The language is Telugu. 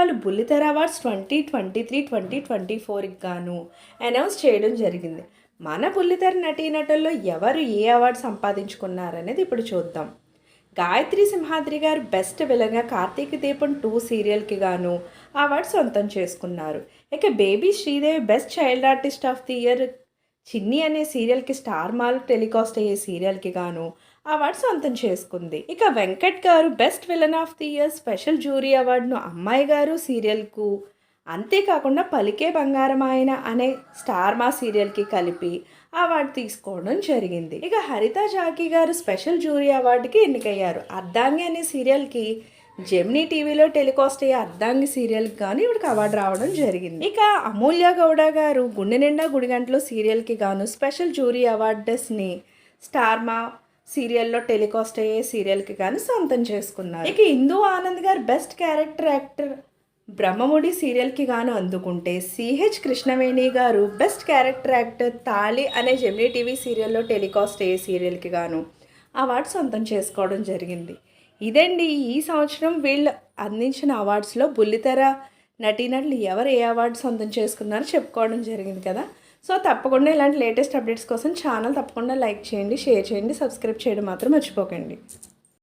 ఎంటర్టైన్మెంట్స్ వాళ్ళు బుల్లితెర awards twenty twenty three twenty twenty ఫోర్కి గాను అనౌన్స్ చేయడం జరిగింది. మన బుల్లితెర నటీనటుల్లో ఎవరు ఏ అవార్డు సంపాదించుకున్నారనేది ఇప్పుడు చూద్దాం. గాయత్రి సింహాద్రి గారు బెస్ట్ విలన్గా కార్తీక దీపం టూ సీరియల్కి గాను అవార్డు సొంతం చేసుకున్నారు. ఇక baby Sridevi best child artist of the year Chinni అనే సీరియల్కి స్టార్ మాల్ టెలికాస్ట్ అయ్యే సీరియల్కి గాను అవార్డు సొంతం చేసుకుంది. ఇక Venkat garu best villain of the year special jury అవార్డును అమ్మాయి గారు సీరియల్కు అంతేకాకుండా పలికే బంగారం ఆయన అనే స్టార్ మా సీరియల్కి కలిపి అవార్డు తీసుకోవడం జరిగింది. ఇక Haritha Jackie garu special jury అవార్డుకి ఎన్నికయ్యారు. అర్ధాంగి అనే సీరియల్కి జెమినీ టీవీలో టెలికాస్ట్ అయ్యే అర్ధాంగి సీరియల్కి గాను ఇవిడికి అవార్డు రావడం జరిగింది. ఇక అమూల్య గౌడ గారు గుండె నిండా గుడిగంటలో సీరియల్కి గాను స్పెషల్ జూరీ అవార్డస్ని స్టార్మా సీరియల్లో టెలికాస్ట్ అయ్యే సీరియల్కి గాను సొంతం చేసుకున్నారు. ఇక Indu Anand garu best character actor Brahmamudi సీరియల్కి గాను అందుకుంటే సిహెచ్ కృష్ణవేణి గారు బెస్ట్ క్యారెక్టర్ యాక్టర్ తాళి అనే జెమినీ టీవీ సీరియల్లో టెలికాస్ట్ అయ్యే సీరియల్కి గాను అవార్డు సొంతం చేసుకోవడం జరిగింది. ఇదండి ఈ సంవత్సరం వీళ్ళు అందించిన అవార్డ్స్లో బుల్లితెర నటీనటులు ఎవరు ఏ అవార్డు సొంతం చేసుకున్నారో చెప్పుకోవడం జరిగింది కదా. సో తప్పకుండా ఇలాంటి లేటెస్ట్ అప్డేట్స్ కోసం ఛానల్ తప్పకుండా లైక్ చేయండి షేర్ చేయండి సబ్స్క్రైబ్ చేయడం మాత్రం మర్చిపోకండి.